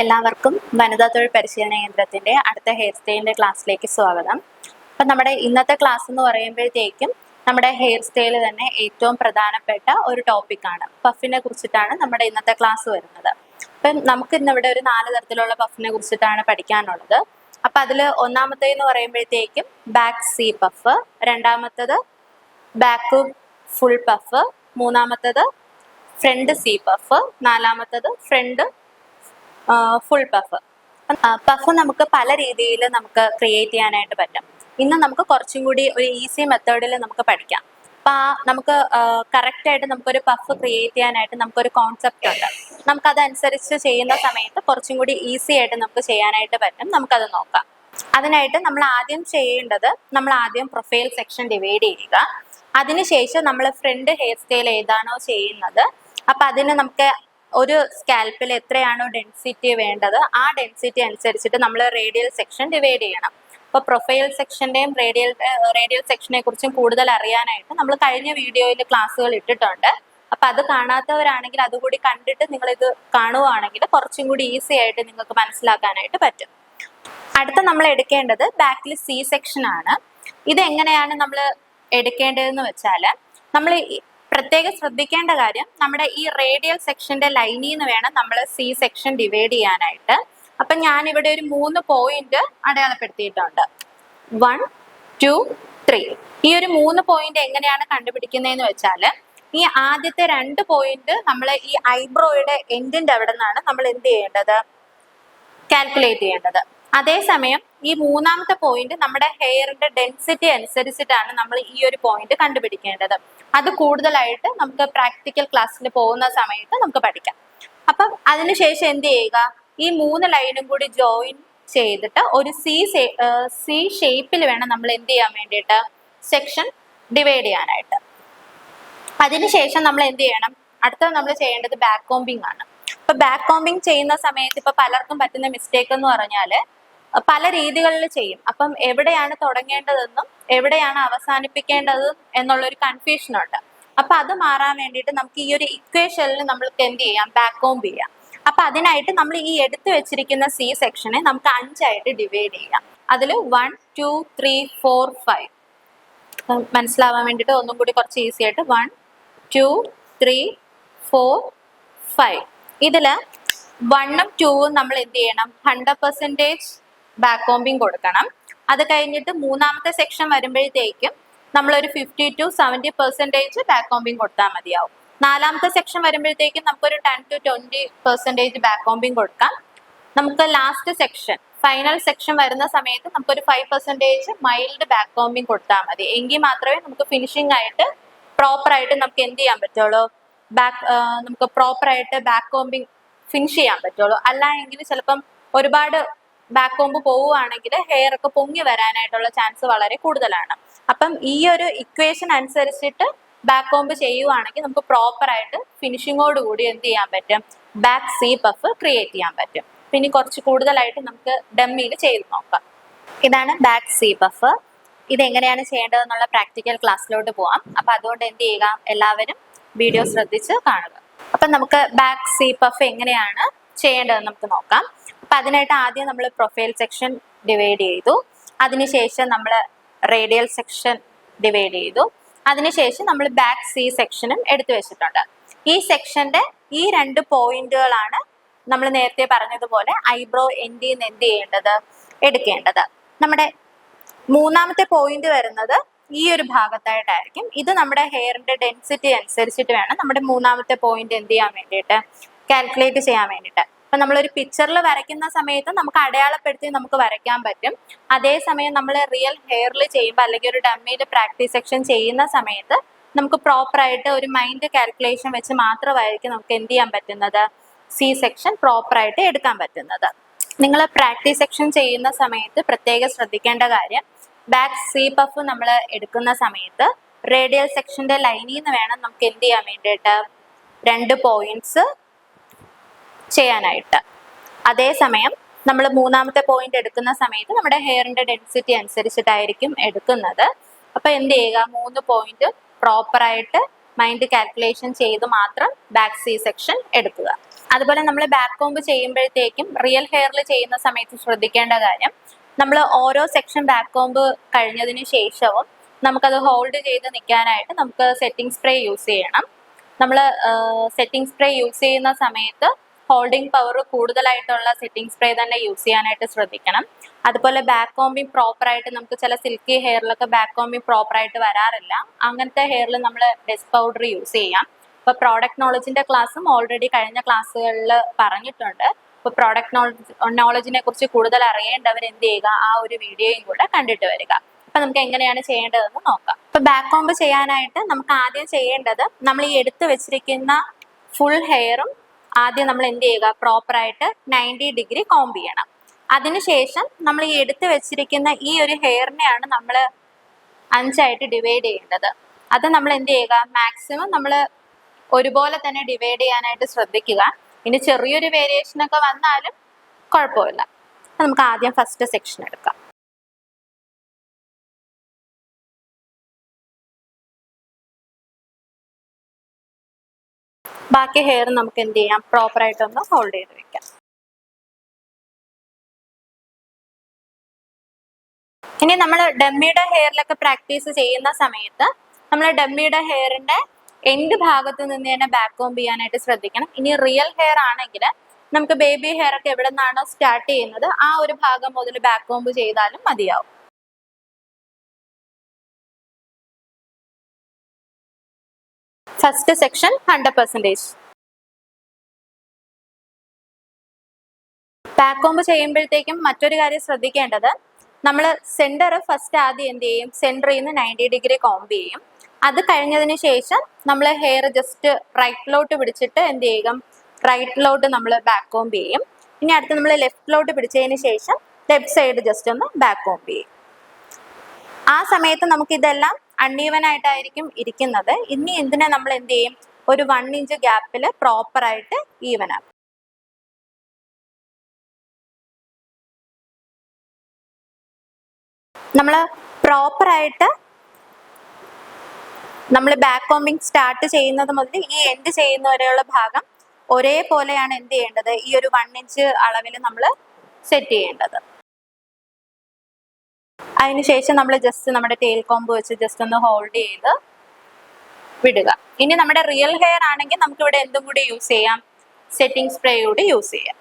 എല്ലാവർക്കും വനിതാ തൊഴിൽ പരിശീലന കേന്ദ്രത്തിന്റെ അടുത്ത ഹെയർ സ്റ്റൈലിന്റെ ക്ലാസ്സിലേക്ക് സ്വാഗതം. അപ്പം നമ്മുടെ ഇന്നത്തെ ക്ലാസ് എന്ന് പറയുമ്പോഴത്തേക്കും നമ്മുടെ ഹെയർ സ്റ്റൈൽ തന്നെ ഏറ്റവും പ്രധാനപ്പെട്ട ഒരു ടോപ്പിക്കാണ് പഫിനെ കുറിച്ചിട്ടാണ് നമ്മുടെ ഇന്നത്തെ ക്ലാസ് വരുന്നത്. അപ്പം നമുക്ക് ഇന്നിവിടെ ഒരു നാല് തരത്തിലുള്ള പഫിനെ കുറിച്ചിട്ടാണ് പഠിക്കാനുള്ളത്. അപ്പം അതിൽ ഒന്നാമത്തെ എന്ന് പറയുമ്പോഴത്തേക്കും ബാക്ക് സി പഫ് രണ്ടാമത്തത് ബാക്ക് ഫുൾ പഫ് മൂന്നാമത്തത് ഫ്രണ്ട് സി പഫ് നാലാമത്തത് ഫ്രണ്ട് ഫുൾ പഫ് പഫ് നമുക്ക് പല രീതിയിൽ നമുക്ക് ക്രിയേറ്റ് ചെയ്യാനായിട്ട് പറ്റും. ഇന്ന് നമുക്ക് കുറച്ചും കൂടി ഒരു ഈസി മെത്തേഡിൽ നമുക്ക് പഠിക്കാം. അപ്പൊ ആ നമുക്ക് കറക്റ്റ് ആയിട്ട് നമുക്കൊരു പഫ് ക്രിയേറ്റ് ചെയ്യാനായിട്ട് നമുക്കൊരു കോൺസെപ്റ്റ് ഉണ്ട്. നമുക്ക് അതനുസരിച്ച് ചെയ്യുന്ന സമയത്ത് കുറച്ചും കൂടി ഈസി ആയിട്ട് നമുക്ക് ചെയ്യാനായിട്ട് പറ്റും. നമുക്കത് നോക്കാം. അതിനായിട്ട് നമ്മൾ ആദ്യം ചെയ്യേണ്ടത് നമ്മൾ ആദ്യം പ്രൊഫൈൽ സെക്ഷൻ ഡിവൈഡ് ചെയ്യുക. അതിനുശേഷം നമ്മൾ ഫ്രണ്ട് ഹെയർ സ്റ്റൈൽ ഏതാണോ ചെയ്യുന്നത്. അപ്പൊ അതിന് നമുക്ക് ഒരു സ്കാൽപ്പിൽ എത്രയാണോ ഡെൻസിറ്റി വേണ്ടത് ആ ഡെൻസിറ്റി അനുസരിച്ചിട്ട് നമ്മൾ റേഡിയൽ സെക്ഷൻ ഡിവൈഡ് ചെയ്യണം. അപ്പോൾ പ്രൊഫൈൽ സെക്ഷന്റെയും റേഡിയൽ റേഡിയൽ സെക്ഷനെ കുറിച്ചും കൂടുതൽ അറിയാനായിട്ട് നമ്മൾ കഴിഞ്ഞ വീഡിയോയിൽ ക്ലാസ്സുകൾ ഇട്ടിട്ടുണ്ട്. അപ്പൊ അത് കാണാത്തവരാണെങ്കിൽ അതുകൂടി കണ്ടിട്ട് നിങ്ങൾ ഇത് കാണുവാണെങ്കിൽ കുറച്ചും കൂടി ഈസി ആയിട്ട് നിങ്ങൾക്ക് മനസ്സിലാക്കാനായിട്ട് പറ്റും. അടുത്ത നമ്മൾ എടുക്കേണ്ടത് ബാക്കിൽ സി സെക്ഷൻ ആണ്. ഇത് എങ്ങനെയാണ് നമ്മൾ എടുക്കേണ്ടതെന്ന് വെച്ചാൽ നമ്മൾ പ്രത്യേകം ശ്രദ്ധിക്കേണ്ട കാര്യം നമ്മുടെ ഈ റേഡിയൽ സെക്ഷന്റെ ലൈനിൽ നിന്ന് വേണം നമ്മൾ സി സെക്ഷൻ ഡിവൈഡ് ചെയ്യാനായിട്ട്. അപ്പൊ ഞാൻ ഇവിടെ ഒരു മൂന്ന് പോയിന്റ് അടയാളപ്പെടുത്തിയിട്ടുണ്ട്. വൺ ടു ത്രീ ഈ ഒരു മൂന്ന് പോയിന്റ് എങ്ങനെയാണ് കണ്ടുപിടിക്കുന്നതെന്ന് വെച്ചാൽ ഈ ആദ്യത്തെ രണ്ട് പോയിന്റ് നമ്മൾ ഈ ഐബ്രോയുടെ എൻഡിന്റെ അവിടെ നിന്നാണ് നമ്മൾ എന്ത് ചെയ്യേണ്ടത്? കാൽക്കുലേറ്റ് ചെയ്യേണ്ടത്. അതേസമയം ഈ മൂന്നാമത്തെ പോയിന്റ് നമ്മുടെ ഹെയറിന്റെ ഡെൻസിറ്റി അനുസരിച്ചിട്ടാണ് നമ്മൾ ഈ ഒരു പോയിന്റ് കണ്ടുപിടിക്കേണ്ടത്. അത് കൂടുതലായിട്ട് നമുക്ക് പ്രാക്ടിക്കൽ ക്ലാസ്സിൽ പോകുന്ന സമയത്ത് നമുക്ക് പഠിക്കാം. അപ്പം അതിനുശേഷം എന്ത് ചെയ്യുക? ഈ മൂന്ന് ലൈനും കൂടി ജോയിൻ ചെയ്തിട്ട് ഒരു സി സി ഷേപ്പിൽ വേണം നമ്മൾ എന്ത് ചെയ്യാൻ വേണ്ടിയിട്ട്? സെക്ഷൻ ഡിവൈഡ് ചെയ്യാനായിട്ട്. അതിനുശേഷം നമ്മൾ എന്ത് ചെയ്യണം? അടുത്ത നമ്മൾ ചെയ്യേണ്ടത് ബാക്ക് കോമ്പിംഗ് ആണ്. ഇപ്പൊ ബാക്ക് കോമ്പിംഗ് ചെയ്യുന്ന സമയത്ത് ഇപ്പൊ പലർക്കും പറ്റുന്ന മിസ്റ്റേക്ക് എന്ന് പറഞ്ഞാൽ പല രീതികളിൽ ചെയ്യും. അപ്പം എവിടെയാണ് തുടങ്ങേണ്ടതെന്നും എവിടെയാണ് അവസാനിപ്പിക്കേണ്ടത് എന്നുള്ള ഒരു കൺഫ്യൂഷൻ ഉണ്ട്. അപ്പൊ അത് മാറാൻ വേണ്ടിയിട്ട് നമുക്ക് ഈ ഒരു ഇക്വേഷനിൽ നമ്മൾക്ക് എന്ത് ചെയ്യാം? ബാക്ക് ഹോം ചെയ്യാം. അപ്പൊ അതിനായിട്ട് നമ്മൾ ഈ എടുത്തു വെച്ചിരിക്കുന്ന സി സെക്ഷനെ നമുക്ക് അഞ്ചായിട്ട് ഡിവൈഡ് ചെയ്യാം. അതിൽ one two three four five മനസ്സിലാവാൻ വേണ്ടിയിട്ട് ഒന്നും കൂടി കുറച്ച് ഈസി ആയിട്ട് one two three four five ഇതിൽ വണ്ണും ടൂവും നമ്മൾ എന്ത് ചെയ്യണം? ഹൺഡ്രഡ് പെർസെന്റേജ് ബാക്ക് കോമ്പിങ് കൊടുക്കണം. അത് കഴിഞ്ഞിട്ട് മൂന്നാമത്തെ സെക്ഷൻ വരുമ്പോഴത്തേക്കും നമ്മളൊരു fifty to seventy percentage back combing കൊടുത്താൽ മതിയാവും. നാലാമത്തെ സെക്ഷൻ വരുമ്പോഴത്തേക്കും നമുക്കൊരു ten to twenty percentage back combing കൊടുക്കാം. നമുക്ക് ലാസ്റ്റ് സെക്ഷൻ ഫൈനൽ സെക്ഷൻ വരുന്ന സമയത്ത് നമുക്കൊരു five percentage mild back combing കൊടുത്താൽ മതി. എങ്കിൽ മാത്രമേ നമുക്ക് ഫിനിഷിംഗ് ആയിട്ട് പ്രോപ്പറായിട്ട് നമുക്ക് എന്ത് ചെയ്യാൻ പറ്റുള്ളൂ? ബാക്ക് നമുക്ക് പ്രോപ്പറായിട്ട് ബാക്ക് കോമ്പിങ് ഫിനിഷ് ചെയ്യാൻ പറ്റുള്ളൂ. അല്ല എങ്കിൽ ചിലപ്പം ഒരുപാട് ബാക്ക് കോമ്പ് പോവുകയാണെങ്കിൽ ഹെയർ ഒക്കെ പൊങ്ങി വരാനായിട്ടുള്ള ചാൻസ് വളരെ കൂടുതലാണ്. അപ്പം ഈ ഒരു ഇക്വേഷൻ അനുസരിച്ചിട്ട് ബാക്ക് കോമ്പ് ചെയ്യുവാണെങ്കിൽ നമുക്ക് പ്രോപ്പർ ആയിട്ട് ഫിനിഷിങ്ങോട് കൂടി എന്ത് ചെയ്യാൻ പറ്റും? ബാക്ക് സീ പഫ് ക്രിയേറ്റ് ചെയ്യാൻ പറ്റും. പിന്നെ കുറച്ച് കൂടുതലായിട്ട് നമുക്ക് ഡമ്മിയിൽ ചെയ്ത് നോക്കാം. ഇതാണ് ബാക്ക് സീ പഫ് ഇത് എങ്ങനെയാണ് ചെയ്യേണ്ടതെന്നുള്ള പ്രാക്ടിക്കൽ ക്ലാസ്സിലോട്ട് പോവാം. അപ്പൊ അതുകൊണ്ട് എന്ത് ചെയ്യുക? എല്ലാവരും വീഡിയോ ശ്രദ്ധിച്ച് കാണുക. അപ്പൊ നമുക്ക് ബാക്ക് സീ പഫ് എങ്ങനെയാണ് ചെയ്യേണ്ടതെന്ന് നമുക്ക് നോക്കാം. അപ്പൊ അതിനായിട്ട് ആദ്യം നമ്മൾ പ്രൊഫൈൽ സെക്ഷൻ ഡിവൈഡ് ചെയ്തു. അതിനുശേഷം നമ്മൾ റേഡിയൽ സെക്ഷൻ ഡിവൈഡ് ചെയ്തു. അതിനുശേഷം നമ്മൾ ബാക്ക് സി സെക്ഷനും എടുത്തു വെച്ചിട്ടുണ്ട്. ഈ സെക്ഷന്റെ ഈ രണ്ട് പോയിന്റുകളാണ് നമ്മൾ നേരത്തെ പറഞ്ഞതുപോലെ ഐബ്രോ എൻഡിൽ നിന്ന് എന്ത് ചെയ്യേണ്ടത്? എടുക്കേണ്ടത്. നമ്മുടെ മൂന്നാമത്തെ പോയിന്റ് വരുന്നത് ഈ ഒരു ഭാഗത്തായിട്ടായിരിക്കും. ഇത് നമ്മുടെ ഹെയറിന്റെ ഡെൻസിറ്റി അനുസരിച്ചിട്ട് വേണം നമ്മുടെ മൂന്നാമത്തെ പോയിന്റ് എന്ത് ചെയ്യാൻ വേണ്ടിയിട്ട്? കാൽക്കുലേറ്റ് ചെയ്യാൻ വേണ്ടിയിട്ട്. അപ്പൊ നമ്മളൊരു പിക്ചറിൽ വരയ്ക്കുന്ന സമയത്ത് നമുക്ക് അടയാളപ്പെടുത്തി നമുക്ക് വരയ്ക്കാൻ പറ്റും. അതേസമയം നമ്മൾ റിയൽ ഹെയറിൽ ചെയ്യുമ്പോൾ അല്ലെങ്കിൽ ഒരു ഡമ്മിയിൽ പ്രാക്ടീസ് സെക്ഷൻ ചെയ്യുന്ന സമയത്ത് നമുക്ക് പ്രോപ്പറായിട്ട് ഒരു മൈൻഡ് കാൽക്കുലേഷൻ വെച്ച് മാത്രമായിരിക്കും നമുക്ക് എന്ത് ചെയ്യാൻ പറ്റുന്നത്? സി സെക്ഷൻ പ്രോപ്പറായിട്ട് എടുക്കാൻ പറ്റുന്നത്. നിങ്ങൾ പ്രാക്ടീസ് സെക്ഷൻ ചെയ്യുന്ന സമയത്ത് പ്രത്യേകം ശ്രദ്ധിക്കേണ്ട കാര്യം ബാക്ക് സി പഫ് നമ്മൾ എടുക്കുന്ന സമയത്ത് റേഡിയൽ സെക്ഷന്റെ ലൈനിൽ നിന്ന് വേണം നമുക്ക് എന്ത് ചെയ്യാൻ വേണ്ടിയിട്ട്? രണ്ട് പോയിന്റ്സ് ചെയ്യാനായിട്ട്. അതേസമയം നമ്മൾ മൂന്നാമത്തെ പോയിന്റ് എടുക്കുന്ന സമയത്ത് നമ്മുടെ ഹെയറിന്റെ ഡെൻസിറ്റി അനുസരിച്ചിട്ടായിരിക്കും എടുക്കുന്നത്. അപ്പൊ എന്ത് ചെയ്യുക? മൂന്ന് പോയിന്റ് പ്രോപ്പറായിട്ട് മൈൻഡ് കാൽക്കുലേഷൻ ചെയ്ത് മാത്രം ബാക്ക് സി സെക്ഷൻ എടുക്കുക. അതുപോലെ നമ്മൾ ബാക്ക് കോംബ് ചെയ്യുമ്പോഴത്തേക്കും റിയൽ ഹെയറിൽ ചെയ്യുന്ന സമയത്ത് ശ്രദ്ധിക്കേണ്ട കാര്യം നമ്മൾ ഓരോ സെക്ഷൻ ബാക്ക് കോംബ് കഴിഞ്ഞതിന് ശേഷവും നമുക്കത് ഹോൾഡ് ചെയ്ത് നിൽക്കാനായിട്ട് നമുക്ക് സെറ്റിംഗ് സ്പ്രേ യൂസ് ചെയ്യണം. നമ്മൾ സെറ്റിംഗ് സ്പ്രേ യൂസ് ചെയ്യുന്ന സമയത്ത് ഹോൾഡിംഗ് പവർ കൂടുതലായിട്ടുള്ള സെറ്റിംഗ് സ്പ്രേ തന്നെ യൂസ് ചെയ്യാനായിട്ട് ശ്രദ്ധിക്കണം. അതുപോലെ ബാക്ക് കോമ്പിങ് പ്രോപ്പർ ആയിട്ട് നമുക്ക് ചില സിൽക്കി ഹെയറിലൊക്കെ ബാക്ക് കോമ്പിങ് പ്രോപ്പർ ആയിട്ട് വരാറില്ല. അങ്ങനത്തെ ഹെയറിൽ നമ്മൾ ഡെസ്ക് പൗഡർ യൂസ് ചെയ്യാം. ഇപ്പൊ പ്രോഡക്റ്റ് നോളജിന്റെ ക്ലാസ്സും ഓൾറെഡി കഴിഞ്ഞ ക്ലാസ്സുകളിൽ പറഞ്ഞിട്ടുണ്ട്. ഇപ്പൊ പ്രോഡക്റ്റ് നോളജ് നോളജിനെ കുറിച്ച് കൂടുതൽ അറിയേണ്ടവർ എന്ത് ചെയ്യുക? ആ ഒരു വീഡിയോയും കൂടെ കണ്ടിട്ട് വരിക. അപ്പൊ നമുക്ക് എങ്ങനെയാണ് ചെയ്യേണ്ടതെന്ന് നോക്കാം. ഇപ്പൊ ബാക്ക് കോമ്പ് ചെയ്യാനായിട്ട് നമുക്ക് ആദ്യം ചെയ്യേണ്ടത് നമ്മൾ ഈ എടുത്തു വെച്ചിരിക്കുന്ന ഫുൾ ഹെയറും ആദ്യം നമ്മൾ എന്ത് ചെയ്യുക? പ്രോപ്പർ ആയിട്ട് നയന്റി ഡിഗ്രി കോംബ് ചെയ്യണം. അതിനുശേഷം നമ്മൾ ഈ എടുത്തു വെച്ചിരിക്കുന്ന ഈ ഒരു ഹെയറിനെയാണ് നമ്മൾ അഞ്ചായിട്ട് ഡിവൈഡ് ചെയ്യേണ്ടത്. അത് നമ്മൾ എന്ത് ചെയ്യുക? മാക്സിമം നമ്മൾ ഒരുപോലെ തന്നെ ഡിവൈഡ് ചെയ്യാനായിട്ട് ശ്രദ്ധിക്കുക. ഇനി ചെറിയൊരു വേരിയേഷനൊക്കെ വന്നാലും കുഴപ്പമില്ല. നമുക്ക് ആദ്യം ഫസ്റ്റ് സെക്ഷൻ എടുക്കാം. ബാക്കി ഹെയർ നമുക്ക് എന്ത് ചെയ്യാം? പ്രോപ്പർ ആയിട്ടൊന്ന് ഹോൾഡ് ചെയ്ത് വെക്കാം. ഇനി നമ്മൾ ഡമ്മിയുടെ ഹെയറിലൊക്കെ പ്രാക്ടീസ് ചെയ്യുന്ന സമയത്ത് നമ്മൾ ഡമ്മിയുടെ ഹെയറിന്റെ എൻഡ് ഭാഗത്ത് നിന്ന് തന്നെ ബാക്ക് കോംബ് ചെയ്യാനായിട്ട് ശ്രദ്ധിക്കണം. ഇനി റിയൽ ഹെയർ ആണെങ്കിൽ നമുക്ക് ബേബി ഹെയർ ഒക്കെ എവിടെ നിന്നാണോ സ്റ്റാർട്ട് ചെയ്യുന്നത് ആ ഒരു ഭാഗം മുതൽ ബാക്ക് കോംബ് ചെയ്താലും മതിയാവും. First section hundred percentage back comb ചെയ്യുമ്പോഴത്തേക്കും മറ്റൊരു കാര്യം ശ്രദ്ധിക്കേണ്ടത് നമ്മൾ സെന്റർ ഫസ്റ്റ് ആദ്യം എന്ത് ചെയ്യും? സെന്ററിൽ നിന്ന് നയന്റി ഡിഗ്രി കോംബ് ചെയ്യും. അത് കഴിഞ്ഞതിന് ശേഷം നമ്മൾ ഹെയർ ജസ്റ്റ് റൈറ്റിലോട്ട് പിടിച്ചിട്ട് എന്ത് ചെയ്യും? റൈറ്റിലോട്ട് നമ്മൾ ബാക്ക് കോംബ് ചെയ്യും. ഇനി അടുത്ത് നമ്മൾ ലെഫ്റ്റിലോട്ട് പിടിച്ചതിന് ശേഷം ലെഫ്റ്റ് സൈഡ് ജസ്റ്റ് ഒന്ന് ബാക്ക് കോംബ് ചെയ്യും. ആ സമയത്ത് നമുക്ക് ഇതെല്ലാം അൺഈവൻ ആയിട്ടായിരിക്കും ഇരിക്കുന്നത്. ഇനി എന്തിനാ നമ്മൾ എന്ത് ചെയ്യും? ഒരു വൺ ഇഞ്ച് ഗ്യാപ്പിൽ പ്രോപ്പർ ആയിട്ട് ഈവൻ ആക്കും. നമ്മൾ പ്രോപ്പർ ആയിട്ട് നമ്മൾ ബാക്ക് കോമ്പിങ് സ്റ്റാർട്ട് ചെയ്യുന്നത് മുതൽ ഈ എൻഡ് ചെയ്യുന്നവരെയുള്ള ഭാഗം ഒരേപോലെയാണ് എന്ത് ചെയ്യേണ്ടത്? ഈ ഒരു വൺ ഇഞ്ച് അളവിൽ നമ്മൾ സെറ്റ് ചെയ്യേണ്ടത്. അതിനുശേഷം നമ്മൾ ജസ്റ്റ് നമ്മുടെ ടേൽ കോമ്പ് വെച്ച് ജസ്റ്റ് ഒന്ന് ഹോൾഡ് ചെയ്ത് വിടുക. ഇനി നമ്മുടെ റിയൽ ഹെയർ ആണെങ്കിൽ നമുക്ക് ഇവിടെ എന്തും കൂടി യൂസ് ചെയ്യാം. സെറ്റിംഗ് സ്പ്രേ കൂടി യൂസ് ചെയ്യാം.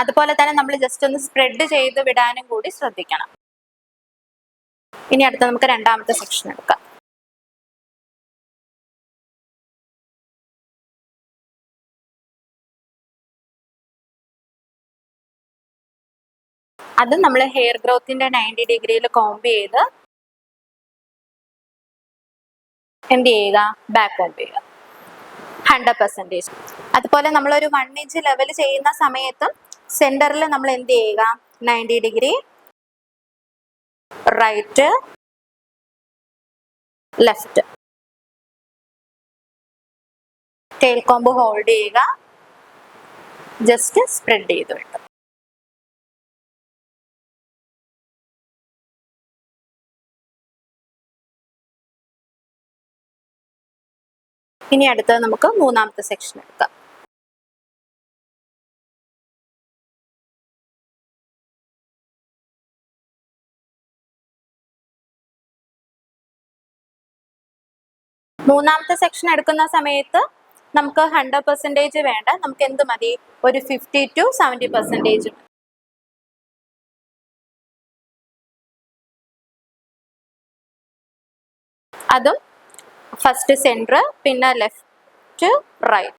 അതുപോലെ തന്നെ നമ്മൾ ജസ്റ്റ് ഒന്ന് സ്പ്രെഡ് ചെയ്ത് വിടാനും കൂടി ശ്രദ്ധിക്കണം. ഇനി അടുത്ത നമുക്ക് രണ്ടാമത്തെ സെക്ഷൻ എടുക്കാം. അത് നമ്മൾ ഹെയർ ഗ്രോത്തിന്റെ നയന്റി ഡിഗ്രിയിൽ കോംബ് ചെയ്ത് എന്ത് ചെയ്യുക? ബാക്ക് കോമ്പ് ചെയ്യുക. ഹൺഡ്രഡ് പെർസെന്റേജ് അതുപോലെ നമ്മളൊരു വൺ ഇഞ്ച് ലെവൽ ചെയ്യുന്ന സമയത്തും സെന്ററിൽ നമ്മൾ എന്ത് ചെയ്യുക? Ninety degree right left tail comb hold ചെയ്യുക. ജസ്റ്റ് സ്പ്രെഡ് ചെയ്ത് വിട്ടു ഇനി അടുത്തത് നമുക്ക് മൂന്നാമത്തെ സെക്ഷൻ എടുക്കാം. മൂന്നാമത്തെ സെക്ഷൻ എടുക്കുന്ന സമയത്ത് നമുക്ക് ഹൺഡ്രഡ് പെർസെന്റേജ് വേണ്ട. നമുക്ക് എന്ത് മതി? ഒരു ഫിഫ്റ്റി ടു സെവന്റി പെർസെന്റേജ് അതും ഫസ്റ്റ് സെന്റർ പിന്നെ ലെഫ്റ്റ് റൈറ്റ്.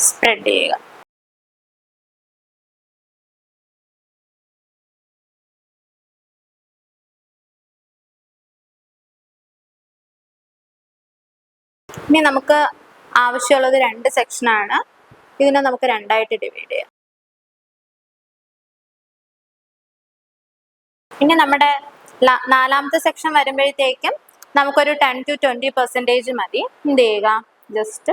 സ്പ്രെഡ് ചെയ്യുക. ഇനി നമുക്ക് ആവശ്യമുള്ളത് രണ്ട് സെക്ഷനാണ് ഇതിനെ നമുക്ക് രണ്ടായിട്ട് ഡിവൈഡ് ചെയ്യാം. ഇനി നമ്മുടെ നാലാമത്തെ സെക്ഷൻ വരുമ്പോഴത്തേക്കും നമുക്കൊരു ടെൻ ടു ട്വന്റി പെർസെന്റേജ് മതി. എന്ത് ചെയ്യുക? ജസ്റ്റ്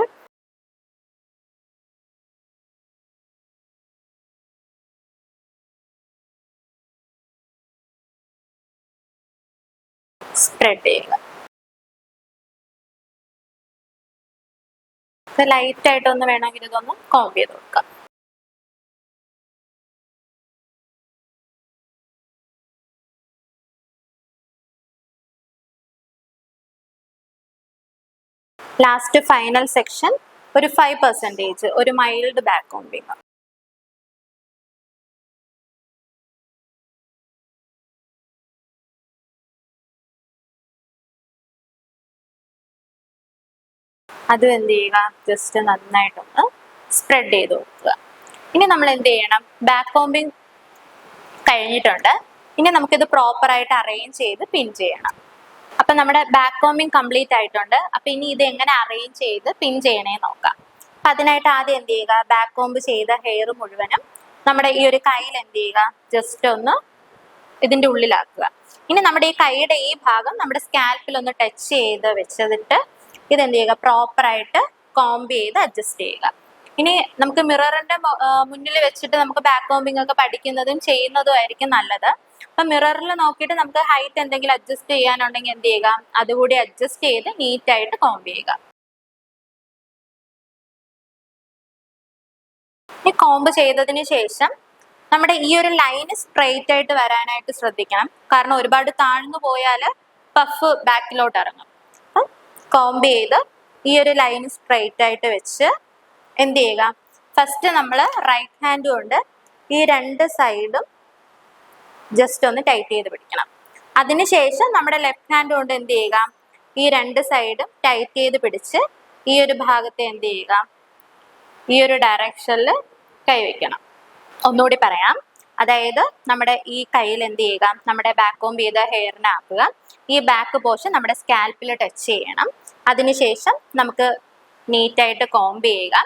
സ്പ്രെഡ് ചെയ്യുക. ലൈറ്റ് ആയിട്ടൊന്ന് വേണമെങ്കിൽ ഇതൊന്ന് കോമ്പ് ചെയ്ത് കൊടുക്കാം. ലാസ്റ്റ് ഫൈനൽ സെക്ഷൻ ഒരു ഫൈവ് പെർസെന്റേജ് ഒരു മൈൽഡ് ബാക്ക് കോമ്പിങ് അതും എന്ത് ചെയ്യുക? ജസ്റ്റ് നന്നായിട്ടൊന്ന് സ്പ്രെഡ് ചെയ്ത് കൊടുക്കുക. ഇനി നമ്മൾ എന്ത് ചെയ്യണം? ബാക്ക് കോമ്പിങ് കഴിഞ്ഞിട്ടുണ്ട്. ഇനി നമുക്കിത് പ്രോപ്പറായിട്ട് അറേഞ്ച് ചെയ്ത് പിൻ ചെയ്യണം. അപ്പൊ നമ്മുടെ ബാക്ക് കോമ്പിങ് കംപ്ലീറ്റ് ആയിട്ടുണ്ട്. അപ്പൊ ഇനി ഇത് എങ്ങനെ അറേഞ്ച് ചെയ്ത് പിൻ ചെയ്യണേ നോക്കാം. അപ്പൊ അതിനായിട്ട് ആദ്യം എന്ത് ചെയ്യുക? ബാക്ക് കോമ്പ് ചെയ്ത ഹെയർ മുഴുവനും നമ്മുടെ ഈ ഒരു കയ്യിൽ എന്ത് ചെയ്യുക? ജസ്റ്റ് ഒന്ന് ഇതിന്റെ ഉള്ളിലാക്കുക. ഇനി നമ്മുടെ ഈ കൈയുടെ ഈ ഭാഗം നമ്മുടെ സ്കാൽപ്പിൽ ഒന്ന് ടച്ച് ചെയ്ത് വെച്ചതിട്ട് ഇത് എന്ത് ചെയ്യുക പ്രോപ്പർ ആയിട്ട് കോംബ് ചെയ്ത് അഡ്ജസ്റ്റ് ചെയ്യുക. ഇനി നമുക്ക് മിററിന്റെ മുന്നിൽ വെച്ചിട്ട് നമുക്ക് ബാക്ക് കോമ്പിംഗ് ഒക്കെ പഠിക്കുന്നതും ചെയ്യുന്നതും ആയിരിക്കും നല്ലത്. അപ്പൊ മിററിൽ നോക്കിയിട്ട് നമുക്ക് ഹൈറ്റ് എന്തെങ്കിലും അഡ്ജസ്റ്റ് ചെയ്യാനുണ്ടെങ്കിൽ എന്ത് ചെയ്യുക? അതുകൂടി അഡ്ജസ്റ്റ് ചെയ്ത് നീറ്റ് ആയിട്ട് കോംബ് ചെയ്യുക. ഈ കോംബ് ചെയ്തതിന് ശേഷം നമ്മുടെ ഈ ഒരു ലൈന് സ്ട്രെയിറ്റ് ആയിട്ട് വരാനായിട്ട് ശ്രദ്ധിക്കണം. കാരണം ഒരുപാട് താഴ്ന്നു പോയാൽ പഫ് ബാക്കിലോട്ട് ഇറങ്ങും. കോംബ് ചെയ്ത് ഈ ഒരു ലൈൻ സ്ട്രൈറ്റ് ആയിട്ട് വെച്ച് എന്ത് ചെയ്യുക? ഫസ്റ്റ് നമ്മൾ റൈറ്റ് ഹാൻഡ് കൊണ്ട് ഈ രണ്ട് സൈഡും ജസ്റ്റ് ഒന്ന് ടൈറ്റ് ചെയ്ത് പിടിക്കണം. അതിനുശേഷം നമ്മുടെ ലെഫ്റ്റ് ഹാൻഡ് കൊണ്ട് എന്ത് ചെയ്യുക? ഈ രണ്ട് സൈഡും ടൈറ്റ് ചെയ്ത് പിടിച്ച് ഈ ഒരു ഭാഗത്തെ എന്ത് ചെയ്യുക? ഈ ഒരു ഡയറക്ഷനിൽ കൈവയ്ക്കണം ഒന്നുകൂടി പറയാം. അതായത് നമ്മുടെ ഈ കയ്യിൽ എന്ത് ചെയ്യുക? നമ്മുടെ ബാക്ക് കോംബ് ചെയ്ത ഹെയറിനാക്കുക ഈ ബാക്ക് പോർഷൻ നമ്മുടെ സ്കാൽപ്പിൽ ടച്ച് ചെയ്യണം. അതിനുശേഷം നമുക്ക് നീറ്റായിട്ട് കോംബ് ചെയ്യുക.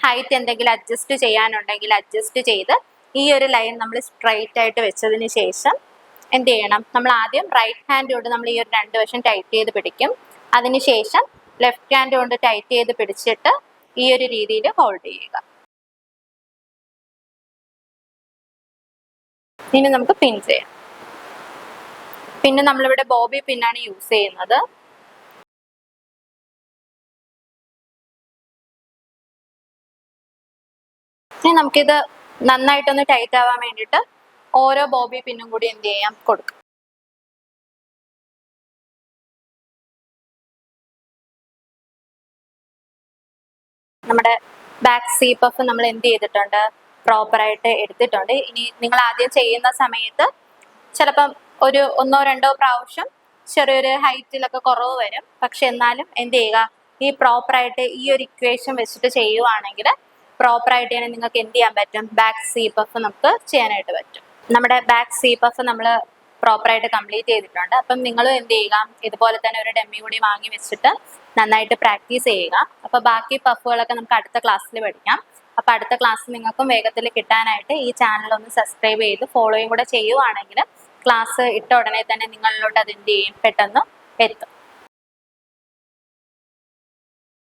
ഹൈറ്റ് എന്തെങ്കിലും അഡ്ജസ്റ്റ് ചെയ്യാനുണ്ടെങ്കിൽ അഡ്ജസ്റ്റ് ചെയ്ത് ഈ ഒരു ലൈൻ നമ്മൾ സ്ട്രൈറ്റ് ആയിട്ട് വെച്ചതിന് ശേഷം എന്ത് ചെയ്യണം? നമ്മൾ ആദ്യം റൈറ്റ് ഹാൻഡ് കൊണ്ട് നമ്മൾ ഈ ഒരു രണ്ട് വശം ടൈറ്റ് ചെയ്ത് പിടിക്കും. അതിനുശേഷം ലെഫ്റ്റ് ഹാൻഡ് കൊണ്ട് ടൈറ്റ് ചെയ്ത് പിടിച്ചിട്ട് ഈ ഒരു രീതിയിൽ ഹോൾഡ് ചെയ്യുക. ഇനി നമുക്ക് പിൻ ചെയ്യാം. പിന്നെ നമ്മളിവിടെ ബോബി പിന്നാണ് യൂസ് ചെയ്യുന്നത്. ഇനി നമുക്കിത് നന്നായിട്ടൊന്ന് ടൈറ്റ് ആവാൻ വേണ്ടിയിട്ട് ഓരോ ബോബി പിന്നും കൂടി എന്ത് ചെയ്യാം? കൊടുക്കും. നമ്മുടെ ബാക്ക് സീ പഫ് നമ്മൾ എന്ത് ചെയ്തിട്ടുണ്ട്? പ്രോപ്പറായിട്ട് എടുത്തിട്ടുണ്ട്. ഇനി നിങ്ങൾ ആദ്യം ചെയ്യുന്ന സമയത്ത് ചിലപ്പം ഒരു ഒന്നോ രണ്ടോ പ്രാവശ്യം ചെറിയൊരു ഹൈറ്റിലൊക്കെ കുറവ് വരും. പക്ഷെ എന്നാലും എന്ത് ചെയ്യുക? ഈ പ്രോപ്പറായിട്ട് ഈ ഒരു ഇക്വേഷൻ വെച്ചിട്ട് ചെയ്യുവാണെങ്കിൽ പ്രോപ്പറായിട്ട് തന്നെ നിങ്ങൾക്ക് എന്ത് ചെയ്യാൻ പറ്റും? ബാക്ക് സീ പഫ് നമുക്ക് ചെയ്യാനായിട്ട് പറ്റും. നമ്മുടെ ബാക്ക് സീ പഫ് നമ്മൾ പ്രോപ്പറായിട്ട് കംപ്ലീറ്റ് ചെയ്തിട്ടുണ്ട്. അപ്പം നിങ്ങളും എന്ത് ചെയ്യുക? ഇതുപോലെ തന്നെ ഒരു ഡെമ്മി കൂടി വാങ്ങി വെച്ചിട്ട് നന്നായിട്ട് പ്രാക്ടീസ് ചെയ്യുക. അപ്പോൾ ബാക്കി പഫുകളൊക്കെ നമുക്ക് അടുത്ത ക്ലാസ്സിൽ പഠിക്കാം. അപ്പോൾ അടുത്ത ക്ലാസ് നിങ്ങൾക്കും വേഗത്തിൽ കിട്ടാനായിട്ട് ഈ ചാനൽ ഒന്ന് സബ്സ്ക്രൈബ് ചെയ്ത് ഫോളോയും കൂടെ ചെയ്യുവാണെങ്കിൽ ക്ലാസ് ഇട്ട ഉടനെ തന്നെ നിങ്ങളിലോട്ട് അത് പെട്ടെന്ന് എത്തും.